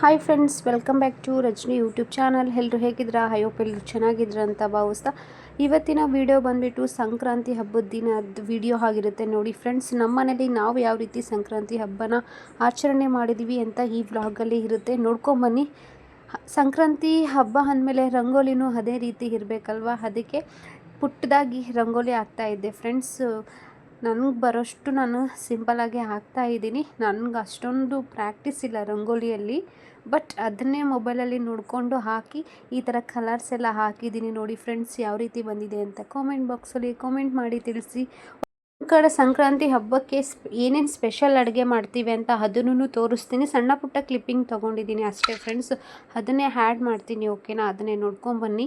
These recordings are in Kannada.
Hi friends welcome back to Rajani YouTube channel ಎಲ್ಲರೂ ಹೇಗಿದ್ರಾ ಹೋಪ್ ಎಲ್ಲರೂ ಚೆನ್ನಾಗಿದ್ರ ಅಂತ ಭಾವಿಸ್ತಾ. ಇವತ್ತಿನ ವಿಡಿಯೋ ಬಂದುಬಿಟ್ಟು ಸಂಕ್ರಾಂತಿ ಹಬ್ಬದ ದಿನದ ವಿಡಿಯೋ ಆಗಿರುತ್ತೆ. ನೋಡಿ ಫ್ರೆಂಡ್ಸ್ ನಮ್ಮ ಮನೇಲಿ ನಾವು ಯಾವ ರೀತಿ ಸಂಕ್ರಾಂತಿ ಹಬ್ಬನ ಆಚರಣೆ ಮಾಡಿದ್ದೀವಿ ಅಂತ ಈ ವ್ಲಾಗಲ್ಲಿ ಇರುತ್ತೆ. ನೋಡ್ಕೊಂಬನ್ನಿ ಸಂಕ್ರಾಂತಿ ಹಬ್ಬ ಅಂದಮೇಲೆ ರಂಗೋಲಿನೂ ಅದೇ ರೀತಿ ಇರಬೇಕಲ್ವ? ಅದಕ್ಕೆ ಪುಟ್ಟದಾಗಿ ರಂಗೋಲಿ ಆಗ್ತಾಯಿದ್ದೆ ಫ್ರೆಂಡ್ಸ್ ನನಗೆ ಬರೋಷ್ಟು ನಾನು ಸಿಂಪಲಾಗಿ ಹಾಕ್ತಾ ಇದ್ದೀನಿ. ನನಗೆ ಅಷ್ಟೊಂದು ಪ್ರಾಕ್ಟೀಸ್ ಇಲ್ಲ ರಂಗೋಲಿಯಲ್ಲಿ. ಬಟ್ ಅದನ್ನೇ ಮೊಬೈಲಲ್ಲಿ ನೋಡಿಕೊಂಡು ಹಾಕಿ, ಈ ಥರ ಕಲರ್ಸ್ ಎಲ್ಲ ಹಾಕಿದ್ದೀನಿ ನೋಡಿ ಫ್ರೆಂಡ್ಸ್ ಯಾವ ರೀತಿ ಬಂದಿದೆ ಅಂತ ಕಾಮೆಂಟ್ ಬಾಕ್ಸಲ್ಲಿ ಕಾಮೆಂಟ್ ಮಾಡಿ ತಿಳಿಸಿ. ಕಡೆ ಸಂಕ್ರಾಂತಿ ಹಬ್ಬಕ್ಕೆ ಏನೇನು ಸ್ಪೆಷಲ್ ಅಡುಗೆ ಮಾಡ್ತೀವಿ ಅಂತ ಅದನ್ನು ತೋರಿಸ್ತೀನಿ. ಸಣ್ಣ ಪುಟ್ಟ ಕ್ಲಿಪ್ಪಿಂಗ್ ತೊಗೊಂಡಿದ್ದೀನಿ ಅಷ್ಟೇ ಫ್ರೆಂಡ್ಸ್ ಅದನ್ನೇ ಹ್ಯಾಡ್ ಮಾಡ್ತೀನಿ ಓಕೆನಾ ಅದನ್ನೇ ನೋಡ್ಕೊಂಬನ್ನಿ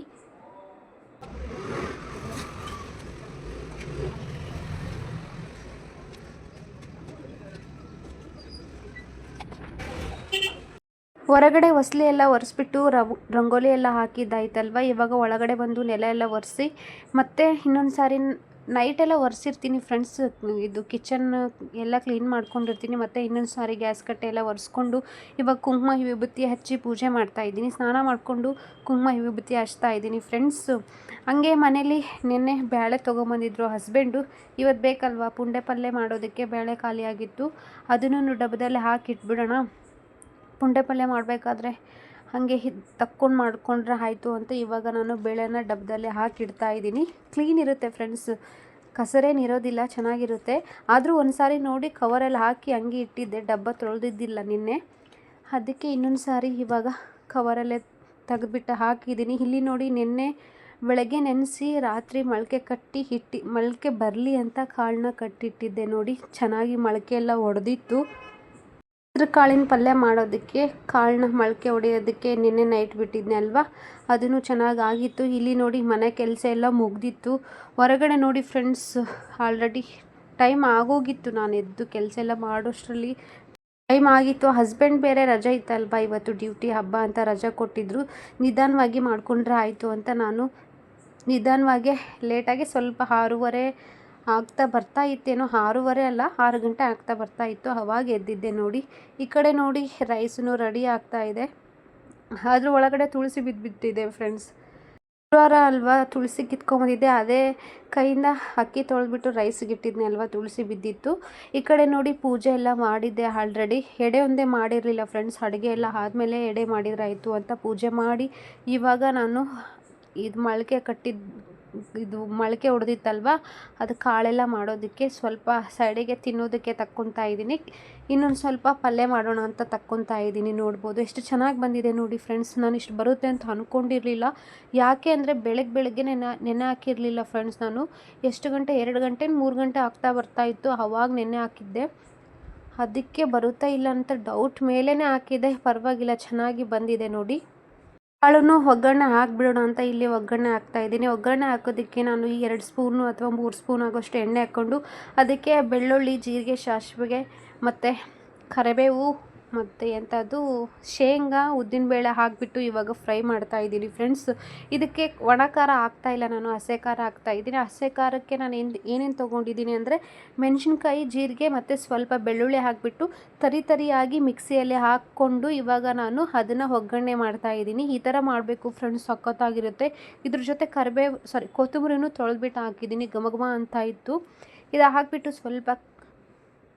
ಹೊರಗಡೆ ಹೊಸ್ಲಿ ಎಲ್ಲ ಒರೆಸ್ಬಿಟ್ಟು ರಂಗೋಲಿ ಎಲ್ಲ ಹಾಕಿದ್ದಾಯ್ತಲ್ವ? ಇವಾಗ ಒಳಗಡೆ ಬಂದು ನೆಲ ಎಲ್ಲ ಒರೆಸಿ ಮತ್ತೆ ಇನ್ನೊಂದು ಸಾರಿ ನೈಟೆಲ್ಲ ಒರೆಸಿರ್ತೀನಿ ಫ್ರೆಂಡ್ಸ್. ಇದು ಕಿಚನ್ ಎಲ್ಲ ಕ್ಲೀನ್ ಮಾಡ್ಕೊಂಡಿರ್ತೀನಿ. ಮತ್ತು ಇನ್ನೊಂದು ಸಾರಿ ಗ್ಯಾಸ್ ಕಟ್ಟೆ ಎಲ್ಲ ಒರೆಸ್ಕೊಂಡು ಇವಾಗ ಕುಂಕುಮ ವಿಭೂತಿ ಹಚ್ಚಿ ಪೂಜೆ ಮಾಡ್ತಾ ಇದ್ದೀನಿ. ಸ್ನಾನ ಮಾಡಿಕೊಂಡು ಕುಂಕುಮ ವಿಭೂತಿ ಹಚ್ತಾ ಇದ್ದೀನಿ ಫ್ರೆಂಡ್ಸ್. ಹಂಗೆ ಮನೇಲಿ ನಿನ್ನೆ ಬೇಳೆ ತೊಗೊಂಬಂದಿದ್ರು ಹಸ್ಬೆಂಡು. ಇವತ್ತು ಬೇಕಲ್ವಾ? ಪುಂಡೆ ಪಲ್ಯ ಮಾಡೋದಕ್ಕೆ ಬೇಳೆ ಖಾಲಿಯಾಗಿತ್ತು. ಅದನ್ನು ಡಬ್ಬದಲ್ಲಿ ಹಾಕಿ ಇಟ್ಬಿಡೋಣ ಪುಂಡೆ ಪಲ್ಯ ಮಾಡಬೇಕಾದ್ರೆ ಹಾಗೆ ತಕ್ಕೊಂಡು ಮಾಡಿಕೊಂಡ್ರೆ ಆಯಿತು ಅಂತ ಇವಾಗ ನಾನು ಬೇಳೆನ ಡಬ್ಬದಲ್ಲಿ ಹಾಕಿಡ್ತಾ ಇದ್ದೀನಿ. ಕ್ಲೀನ್ ಇರುತ್ತೆ ಫ್ರೆಂಡ್ಸ್. ಕಸರೇನು ಇರೋದಿಲ್ಲ ಚೆನ್ನಾಗಿರುತ್ತೆ. ಆದರೂ ಒಂದು ಸಾರಿ ನೋಡಿ ಕವರಲ್ಲಿ ಹಾಕಿ ಹಂಗೆ ಇಟ್ಟಿದ್ದೆ, ಡಬ್ಬ ತೊಳೆದಿದ್ದಿಲ್ಲ ನಿನ್ನೆ. ಅದಕ್ಕೆ ಇನ್ನೊಂದು ಸಾರಿ ಇವಾಗ ಕವರಲ್ಲೇ ತೆಗೆದುಬಿಟ್ಟು ಹಾಕಿದ್ದೀನಿ. ಇಲ್ಲಿ ನೋಡಿ ನಿನ್ನೆ ಬೆಳಗ್ಗೆ ನೆನೆಸಿ ರಾತ್ರಿ ಮೊಳಕೆ ಕಟ್ಟಿ ಇಟ್ಟು ಮೊಳಕೆ ಬರಲಿ ಅಂತ ಕಾಳನ್ನ ಕಟ್ಟಿಟ್ಟಿದ್ದೆ ನೋಡಿ. ಚೆನ್ನಾಗಿ ಮೊಳಕೆ ಎಲ್ಲ ಒಡೆದಿತ್ತು. ಹೆಸ್ರು ಕಾಳಿನ ಪಲ್ಯ ಮಾಡೋದಕ್ಕೆ ಕಾಳನ್ನ ಮೊಳಕೆ ಹೊಡೆಯೋದಕ್ಕೆ ನಿನ್ನೆ ನೈಟ್ ಬಿಟ್ಟಿದ್ದೆ ಅಲ್ವಾ? ಅದನ್ನು ಚೆನ್ನಾಗಿ ಆಗಿತ್ತು ಇಲ್ಲಿ ನೋಡಿ ಮನೆ ಕೆಲಸ ಎಲ್ಲ ಮುಗ್ದಿತ್ತು. ಹೊರಗಡೆ ನೋಡಿ ಫ್ರೆಂಡ್ಸ್ ಆಲ್ರೆಡಿ ಟೈಮ್ ಆಗೋಗಿತ್ತು. ನಾನು ಎದ್ದು ಕೆಲಸ ಎಲ್ಲ ಮಾಡೋಷ್ಟರಲ್ಲಿ ಟೈಮ್ ಆಗಿತ್ತು. ಹಸ್ಬೆಂಡ್ ಬೇರೆ ರಜೆ ಇತ್ತಲ್ವಾ? ಇವತ್ತು ಡ್ಯೂಟಿ ಹಬ್ಬ ಅಂತ ರಜೆ ಕೊಟ್ಟಿದ್ರು. ನಿಧಾನವಾಗಿ ಮಾಡಿಕೊಂಡ್ರೆ ಆಯಿತು ಅಂತ ನಾನು ನಿಧಾನವಾಗಿ ಲೇಟಾಗಿ ಸ್ವಲ್ಪ ಆರೂವರೆ ಆಗ್ತಾ ಬರ್ತಾ ಇತ್ತೇನೋ, ಆರೂವರೆ ಅಲ್ಲ, ಆರು ಗಂಟೆ ಆಗ್ತಾ ಬರ್ತಾ ಇತ್ತು. ಅವಾಗ ಎದ್ದಿದ್ದೆ ನೋಡಿ. ಈ ಕಡೆ ನೋಡಿ, ರೈಸ್ನು ರೆಡಿ ಆಗ್ತಾ ಇದೆ. ಅದ್ರ ಒಳಗಡೆ ತುಳಸಿ ಬಿದ್ದುಬಿಟ್ಟಿದೆ ಫ್ರೆಂಡ್ಸ್. ಶುಕ್ರವಾರ ಅಲ್ವಾ ತುಳಸಿ ಕಿತ್ಕೊಂಬಂದಿದ್ದೆ. ಅದೇ ಕೈಯಿಂದ ಅಕ್ಕಿ ತೊಳೆದ್ಬಿಟ್ಟು ರೈಸ್ಗೆ ಇಟ್ಟಿದ್ನೆ ಅಲ್ವಾ, ತುಳಸಿ ಬಿದ್ದಿತ್ತು. ಈ ಕಡೆ ನೋಡಿ ಪೂಜೆ ಎಲ್ಲ ಮಾಡಿದ್ದೆ ಆಲ್ರೆಡಿ. ಎಡೆ ಒಂದೇ ಮಾಡಿರಲಿಲ್ಲ ಫ್ರೆಂಡ್ಸ್. ಅಡುಗೆ ಎಲ್ಲ ಆದಮೇಲೆ ಎಡೆ ಮಾಡಿದ್ರಾಯಿತು ಅಂತ ಪೂಜೆ ಮಾಡಿ. ಇವಾಗ ನಾನು ಇದು ಮೊಳಕೆ ಕಟ್ಟಿದ್ದು ಇದು ಮೊಳಕೆ ಹೊಡೆದಿತ್ತಲ್ವ ಅದು ಕಾಳೆಲ್ಲ ಮಾಡೋದಕ್ಕೆ ಸ್ವಲ್ಪ ಸೈಡಿಗೆ ತಿನ್ನೋದಕ್ಕೆ ತಕ್ಕೊತಾ ಇದ್ದೀನಿ. ಇನ್ನೊಂದು ಸ್ವಲ್ಪ ಪಲ್ಯ ಮಾಡೋಣ ಅಂತ ತಕ್ಕೊತಾ ಇದ್ದೀನಿ. ನೋಡ್ಬೋದು. ಎಷ್ಟು ಚೆನ್ನಾಗಿ ಬಂದಿದೆ ನೋಡಿ ಫ್ರೆಂಡ್ಸ್. ನಾನು ಇಷ್ಟು ಬರುತ್ತೆ ಅಂತ ಅಂದ್ಕೊಂಡಿರಲಿಲ್ಲ ಯಾಕೆ ಅಂದರೆ ಬೆಳಗ್ಗೆ ಬೆಳಗ್ಗೆ ನೆನೆ ನೆನೆ ಹಾಕಿರಲಿಲ್ಲ ಫ್ರೆಂಡ್ಸ್ ನಾನು. ಎಷ್ಟು ಗಂಟೆ? ಎರಡು ಗಂಟೆ, ಮೂರು ಗಂಟೆ ಆಗ್ತಾ ಬರ್ತಾ ಇತ್ತು. ಅವಾಗ ನೆನೆ ಹಾಕಿದ್ದೆ. ಅದಕ್ಕೆ ಬರುತ್ತಾ ಇಲ್ಲ ಅಂತ ಡೌಟ್ ಮೇಲೇ ಹಾಕಿದೆ. ಪರವಾಗಿಲ್ಲ. ಚೆನ್ನಾಗಿ ಬಂದಿದೆ ನೋಡಿ. ಕಾಳನ್ನು ಒಗ್ಗರಣೆ ಹಾಕ್ಬಿಡೋಣ ಅಂತ ಇಲ್ಲಿ ಒಗ್ಗರಣೆ ಹಾಕ್ತಾ ಇದ್ದೀನಿ. ಒಗ್ಗರಣೆ ಹಾಕೋದಕ್ಕೆ ನಾನು ಈ ಎರಡು ಸ್ಪೂನು ಅಥವಾ ಮೂರು ಸ್ಪೂನ್ ಆಗೋಷ್ಟು ಎಣ್ಣೆ ಹಾಕ್ಕೊಂಡು ಅದಕ್ಕೆ ಬೆಳ್ಳುಳ್ಳಿ, ಜೀರಿಗೆ, ಸಾಸಿವೆಗೆ ಮತ್ತು ಕರಿಬೇವು ಮತ್ತು ಎಂಥದ್ದು ಶೇಂಗಾ, ಉದ್ದಿನಬೇಳೆ ಹಾಕಿಬಿಟ್ಟು ಇವಾಗ ಫ್ರೈ ಮಾಡ್ತಾ ಇದ್ದೀನಿ ಫ್ರೆಂಡ್ಸ್. ಇದಕ್ಕೆ ಒಣ ಖಾರ ಹಾಕ್ತಾ ಇಲ್ಲ ನಾನು, ಹಸೆ ಖಾರ ಹಾಕ್ತಾ ಇದ್ದೀನಿ. ಹಸೆ ಖಾರಕ್ಕೆ ನಾನು ಏನು ಏನೇನು ತೊಗೊಂಡಿದ್ದೀನಿ ಅಂದರೆ ಮೆಣಸಿನ್ಕಾಯಿ, ಜೀರಿಗೆ ಮತ್ತು ಸ್ವಲ್ಪ ಬೆಳ್ಳುಳ್ಳಿ ಹಾಕಿಬಿಟ್ಟು ತರಿ ತರಿಯಾಗಿ ಮಿಕ್ಸಿಯಲ್ಲಿ ಹಾಕ್ಕೊಂಡು ಇವಾಗ ನಾನು ಅದನ್ನು ಒಗ್ಗರಣೆ ಮಾಡ್ತಾ ಇದ್ದೀನಿ. ಈ ಥರ ಮಾಡಬೇಕು ಫ್ರೆಂಡ್ಸ್, ಸಖತ್ತಾಗಿರುತ್ತೆ. ಇದ್ರ ಜೊತೆ ಕರಿಬೇವು ಸಾರಿ, ಕೊತ್ತಂಬರಿನೂ ತೊಳೆದ್ಬಿಟ್ಟು ಹಾಕಿದ್ದೀನಿ, ಘಮ ಘಮ ಅಂತ ಇತ್ತು. ಇದು ಹಾಕಿಬಿಟ್ಟು ಸ್ವಲ್ಪ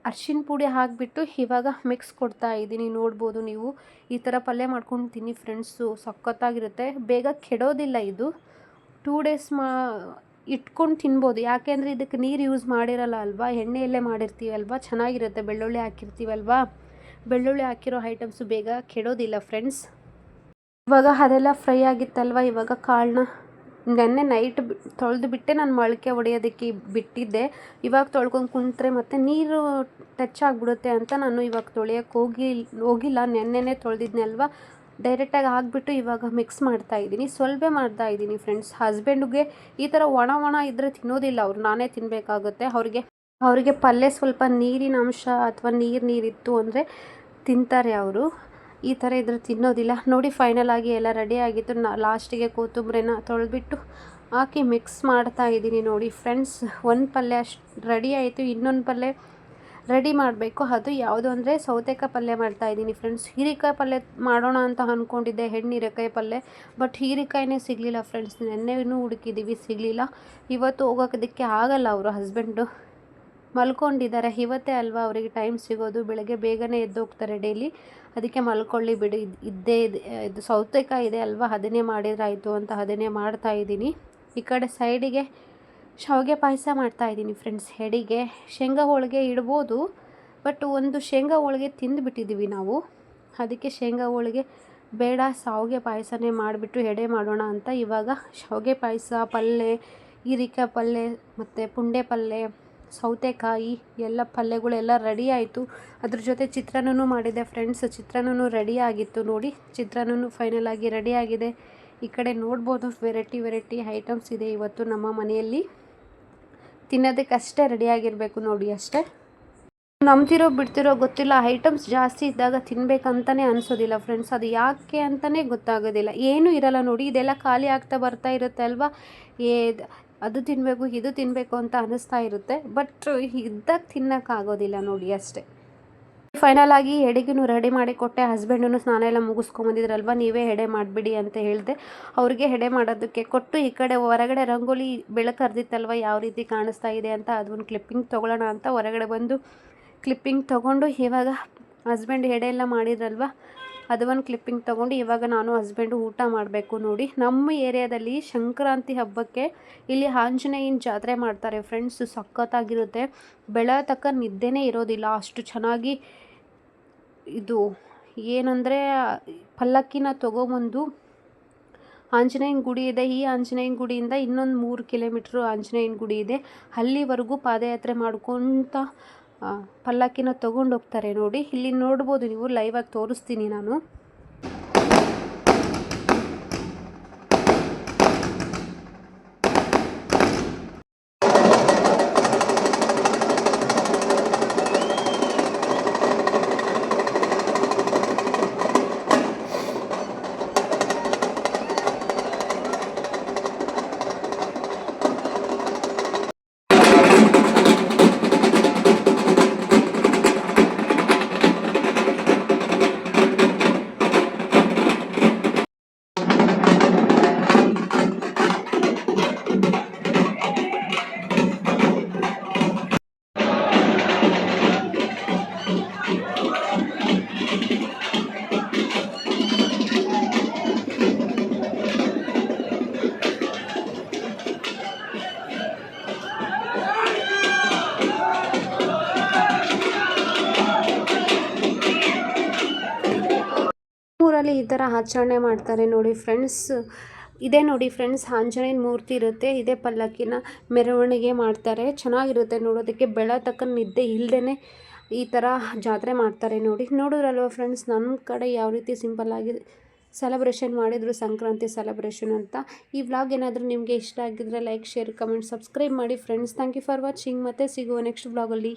ಅರ್ಶಿನ ಪುಡಿ ಹಾಕಿಬಿಟ್ಟು ಇವಾಗ ಮಿಕ್ಸ್ ಕೊಡ್ತಾ ಇದ್ದೀನಿ. ನೋಡ್ಬೋದು ನೀವು ಈ ಥರ ಪಲ್ಯ ಮಾಡ್ಕೊಂಡು ತಿನ್ನಿ ಫ್ರೆಂಡ್ಸು ಸಖತ್ತಾಗಿರುತ್ತೆ. ಬೇಗ ಕೆಡೋದಿಲ್ಲ ಇದು. ಟೂ ಡೇಸ್ ಮಾ, ಇಟ್ಕೊಂಡು ತಿನ್ಬೋದು. ಯಾಕೆ ಅಂದರೆ ಇದಕ್ಕೆ ನೀರು ಯೂಸ್ ಮಾಡಿರಲ್ಲ ಅಲ್ವಾ? ಎಣ್ಣೆಯಲ್ಲೇ ಮಾಡಿರ್ತೀವಲ್ವಾ? ಚೆನ್ನಾಗಿರುತ್ತೆ. ಬೆಳ್ಳುಳ್ಳಿ ಹಾಕಿರ್ತೀವಲ್ವಾ? ಬೆಳ್ಳುಳ್ಳಿ ಹಾಕಿರೋ ಐಟಮ್ಸು ಬೇಗ ಕೆಡೋದಿಲ್ಲ ಫ್ರೆಂಡ್ಸ್ ಇವಾಗ ಅದೆಲ್ಲ ಫ್ರೈ ಆಗಿತ್ತಲ್ವ? ಇವಾಗ ಕಾಳನ್ನ ನೆನ್ನೆ ನೈಟ್ ತೊಳೆದು ಬಿಟ್ಟೆ ನಾನು ಮೊಳಕೆ ಹೊಡೆಯೋದಕ್ಕೆ ಬಿಟ್ಟಿದ್ದೆ. ಇವಾಗ ತೊಳ್ಕೊಂಡು ಕುಂತ್ರೆ ಮತ್ತು ನೀರು ಟಚ್ ಆಗಿಬಿಡುತ್ತೆ ಅಂತ ನಾನು ಇವಾಗ ತೊಳೆಯೋಕ್ಕೆ ಹೋಗಿ, ಹೋಗಿಲ್ಲ. ನೆನ್ನೆನೇ ತೊಳೆದಿದ್ನೆ ಅಲ್ವಾ? ಡೈರೆಕ್ಟಾಗಿ ಹಾಕ್ಬಿಟ್ಟು ಇವಾಗ ಮಿಕ್ಸ್ ಮಾಡ್ತಾ ಇದ್ದೀನಿ. ಸ್ವಲ್ಪ ಮಾಡ್ತಾ ಇದ್ದೀನಿ ಫ್ರೆಂಡ್ಸ್ ಹಸ್ಬೆಂಡ್ಗೆ ಈ ಥರ ಒಣ ಒಣ ಇದ್ದರೆ ತಿನ್ನೋದಿಲ್ಲ ಅವ್ರು. ನಾನೇ ತಿನ್ನಬೇಕಾಗುತ್ತೆ ಅವ್ರಿಗೆ, ಅವರಿಗೆ ಪಲ್ಯ ಸ್ವಲ್ಪ ನೀರಿನ ಅಂಶ ಅಥವಾ ನೀರು ನೀರಿತ್ತು ಅಂದರೆ ತಿಂತಾರೆ ಅವರು. ಈ ಥರ ಇದ್ರೆ ತಿನ್ನೋದಿಲ್ಲ. ನೋಡಿ ಫೈನಲ್ ಆಗಿ ಎಲ್ಲ ರೆಡಿ ಆಗಿತ್ತು ನಾ ಲಾಸ್ಟಿಗೆ ಕೊತ್ತಂಬರಿನ ತೊಳೆದ್ಬಿಟ್ಟು ಹಾಕಿ ಮಿಕ್ಸ್ ಮಾಡ್ತಾ ಇದ್ದೀನಿ ನೋಡಿ ಫ್ರೆಂಡ್ಸ್ ಒಂದು ಪಲ್ಯ ಅಷ್ಟು ರೆಡಿ ಆಯಿತು. ಇನ್ನೊಂದು ಪಲ್ಯ ರೆಡಿ ಮಾಡಬೇಕು. ಅದು ಯಾವುದು ಅಂದರೆ ಸೌತೆಕಾಯಿ ಪಲ್ಯ ಮಾಡ್ತಾ ಇದ್ದೀನಿ ಫ್ರೆಂಡ್ಸ್ ಹೀರೆಕಾಯಿ ಪಲ್ಯ ಮಾಡೋಣ ಅಂತ ಅಂದ್ಕೊಂಡಿದ್ದೆ ಹೆಣ್ಣು ಹೀರೆಕಾಯಿ ಪಲ್ಯ ಬಟ್ ಹೀರೆಕಾಯಿನೇ ಸಿಗಲಿಲ್ಲ ಫ್ರೆಂಡ್ಸ್ ನೆನ್ನೆನೂ ಹುಡುಕಿದ್ದೀವಿ ಸಿಗಲಿಲ್ಲ. ಇವತ್ತು ಹೋಗೋದಕ್ಕೆ ಆಗಲ್ಲ ಅವರು ಹಸ್ಬೆಂಡು ಮಲ್ಕೊಂಡಿದ್ದಾರೆ. ಇವತ್ತೇ ಅಲ್ವಾ ಅವರಿಗೆ ಟೈಮ್ ಸಿಗೋದು? ಬೆಳಗ್ಗೆ ಬೇಗನೆ ಎದ್ದೋಗ್ತಾರೆ ಡೈಲಿ ಅದಕ್ಕೆ ಮಲ್ಕೊಳ್ಳಿ ಬಿಡಿ. ಇದ್- ಇದ್ದೇ ಇದೆ, ಇದು ಸೌತೆಕಾಯಿ ಇದೆ ಅಲ್ವಾ? ಅದನ್ನೇ ಮಾಡಿದ್ರಾಯಿತು ಅಂತ ಅದನ್ನೇ ಮಾಡ್ತಾ ಇದ್ದೀನಿ. ಈ ಕಡೆ ಸೈಡಿಗೆ ಶಾವಿಗೆ ಪಾಯಸ ಮಾಡ್ತಾ ಇದ್ದೀನಿ ಫ್ರೆಂಡ್ಸ್. ಹೆಡಿಗೆ ಶೇಂಗಾ ಹೋಳಿಗೆ ಇಡ್ಬೋದು, ಬಟ್ ಒಂದು ಶೇಂಗಾ ಹೋಳಿಗೆ ತಿಂದುಬಿಟ್ಟಿದ್ದೀವಿ ನಾವು. ಅದಕ್ಕೆ ಶೇಂಗಾ ಹೋಳಿಗೆ ಬೇಡ, ಶಾವಿಗೆ ಪಾಯಸನೇ ಮಾಡಿಬಿಟ್ಟು ಎಡೆ ಮಾಡೋಣ ಅಂತ ಇವಾಗ. ಶಾವಿಗೆ ಪಾಯಸ ಪಲ್ಯ ಹೀರಿಕಾಯಿ ಪಲ್ಯ ಮತ್ತು ಪುಂಡೆ ಪಲ್ಯ ಸೌತೆಕಾಯಿ, ಎಲ್ಲ ಪಲ್ಯಗಳೆಲ್ಲ ರೆಡಿ ಆಯಿತು. ಅದ್ರ ಜೊತೆ ಚಿತ್ರಾನ್ನನೂ ಮಾಡಿದೆ ಫ್ರೆಂಡ್ಸ್ ಚಿತ್ರಾನ್ನನೂ ರೆಡಿ ಆಗಿತ್ತು ನೋಡಿ. ಚಿತ್ರಾನ್ನ ಫೈನಲ್ ಆಗಿ ರೆಡಿ ಆಗಿದೆ. ಈ ಕಡೆ ನೋಡ್ಬೋದು ವೆರೈಟಿ ವೆರೈಟಿ ಐಟಮ್ಸ್ ಇದೆ ಇವತ್ತು ನಮ್ಮ ಮನೆಯಲ್ಲಿ. ತಿನ್ನೋದಕ್ಕಷ್ಟೇ ರೆಡಿಯಾಗಿರಬೇಕು ನೋಡಿ ಅಷ್ಟೇ. ನಂಬ್ತಿರೋ ಬಿಡ್ತಿರೋ ಗೊತ್ತಿಲ್ಲ ಐಟಮ್ಸ್ ಜಾಸ್ತಿ ಇದ್ದಾಗ ತಿನ್ಬೇಕಂತಲೇ ಅನಿಸೋದಿಲ್ಲ ಫ್ರೆಂಡ್ಸ್ ಅದು ಯಾಕೆ ಅಂತಲೇ ಗೊತ್ತಾಗೋದಿಲ್ಲ. ಏನೂ ಇರಲ್ಲ ನೋಡಿ, ಇದೆಲ್ಲ ಖಾಲಿ ಆಗ್ತಾ ಬರ್ತಾ ಇರುತ್ತೆ ಅಲ್ವಾ? ಏ ಅದು ತಿನ್ನಬೇಕು ಇದು ತಿನ್ನಬೇಕು ಅಂತ ಅನ್ನಿಸ್ತಾ ಇರುತ್ತೆ. ಬಟ್ ಇದ್ದಾಗ ತಿನ್ನೋಕ್ಕಾಗೋದಿಲ್ಲ ನೋಡಿ ಅಷ್ಟೇ. ಫೈನಲ್ ಆಗಿ ಎಡೆಗೂ ರೆಡಿ ಮಾಡಿ ಕೊಟ್ಟೆ ಹಸ್ಬೆಂಡೂ ಸ್ನಾನ ಎಲ್ಲ ಮುಗಿಸ್ಕೊಂಬಂದಿದ್ರಲ್ವ ನೀವೇ ಎಡೆ ಮಾಡಿಬಿಡಿ ಅಂತ ಹೇಳಿದೆ. ಅವ್ರಿಗೆ ಎಡೆ ಮಾಡೋದಕ್ಕೆ ಕೊಟ್ಟು ಈ ಕಡೆ ಹೊರಗಡೆ ರಂಗೋಲಿ ಬೆಳಕು ಹರಿದಿತ್ತಲ್ವ ಯಾವ ರೀತಿ ಕಾಣಿಸ್ತಾ ಇದೆ ಅಂತ ಅದೊಂದು ಕ್ಲಿಪ್ಪಿಂಗ್ ತೊಗೊಳ್ಳೋಣ ಅಂತ ಹೊರಗಡೆ ಬಂದು ಕ್ಲಿಪ್ಪಿಂಗ್ ತೊಗೊಂಡು ಇವಾಗ ಹಸ್ಬೆಂಡ್ ಎಡೆ ಎಲ್ಲ ಮಾಡಿದ್ರಲ್ವ ಅದು ಒಂದು ಕ್ಲಿಪ್ಪಿಂಗ್ ತೊಗೊಂಡು ಇವಾಗ ನಾನು ಹಸ್ಬೆಂಡು ಊಟ ಮಾಡಬೇಕು ನೋಡಿ. ನಮ್ಮ ಏರಿಯಾದಲ್ಲಿ ಸಂಕ್ರಾಂತಿ ಹಬ್ಬಕ್ಕೆ ಇಲ್ಲಿ ಆಂಜನೇಯನ ಜಾತ್ರೆ ಮಾಡ್ತಾರೆ ಫ್ರೆಂಡ್ಸ್ ಸಖತ್ತಾಗಿರುತ್ತೆ. ಬೆಳ ತಕ್ಕ ನಿದ್ದೆನೇ ಇರೋದಿಲ್ಲ, ಅಷ್ಟು ಚೆನ್ನಾಗಿ ಇದು ಏನಂದರೆ ಪಲ್ಲಕ್ಕಿನ ತೊಗೊಬಂದು ಆಂಜನೇಯನ ಗುಡಿ ಇದೆ. ಈ ಆಂಜನೇಯನ ಗುಡಿಯಿಂದ ಇನ್ನೊಂದು ಮೂರು ಕಿಲೋಮೀಟ್ರು ಆಂಜನೇಯನ ಗುಡಿ ಇದೆ. ಅಲ್ಲಿವರೆಗೂ ಪಾದಯಾತ್ರೆ ಮಾಡ್ಕೊತ ಪಲ್ಲಕ್ಕಿನ ತೊಗೊಂಡು ಹೋಗ್ತಾರೆ ನೋಡಿ. ಇಲ್ಲಿ ನೋಡ್ಬೋದು ನೀವು ಲೈವಾಗಿ ತೋರಿಸ್ತೀನಿ ನಾನು. ಈ ಥರ ಆಚರಣೆ ಮಾಡ್ತಾರೆ ನೋಡಿ ಫ್ರೆಂಡ್ಸ್. ಇದೇ ನೋಡಿ ಫ್ರೆಂಡ್ಸ್, ಆಂಜನೇಯನ ಮೂರ್ತಿ ಇರುತ್ತೆ, ಇದೇ ಪಲ್ಲಕ್ಕಿನ ಮೆರವಣಿಗೆ ಮಾಡ್ತಾರೆ. ಚೆನ್ನಾಗಿರುತ್ತೆ ನೋಡೋದಕ್ಕೆ, ಬೆಳತಕ್ಕ ನಿದ್ದೆ ಇಲ್ಲದೇ ಈ ಥರ ಜಾತ್ರೆ ಮಾಡ್ತಾರೆ ನೋಡಿ. ನೋಡಿದ್ರಲ್ವ ಫ್ರೆಂಡ್ಸ್ ನಮ್ಮ ಕಡೆ ಯಾವ ರೀತಿ ಸಿಂಪಲ್ಲಾಗಿ ಸೆಲೆಬ್ರೇಷನ್ ಮಾಡಿದರು ಸಂಕ್ರಾಂತಿ ಸೆಲೆಬ್ರೇಷನ್ ಅಂತ. ಈ ವ್ಲಾಗ್ ಏನಾದರೂ ನಿಮಗೆ ಇಷ್ಟ ಆಗಿದ್ರೆ ಲೈಕ್, ಶೇರ್, ಕಮೆಂಟ್, ಸಬ್ಸ್ಕ್ರೈಬ್ ಮಾಡಿ. Friends, thank you for watching. ಮತ್ತೆ ಸಿಗುವ ನೆಕ್ಸ್ಟ್ ವ್ಲಾಗಲ್ಲಿ.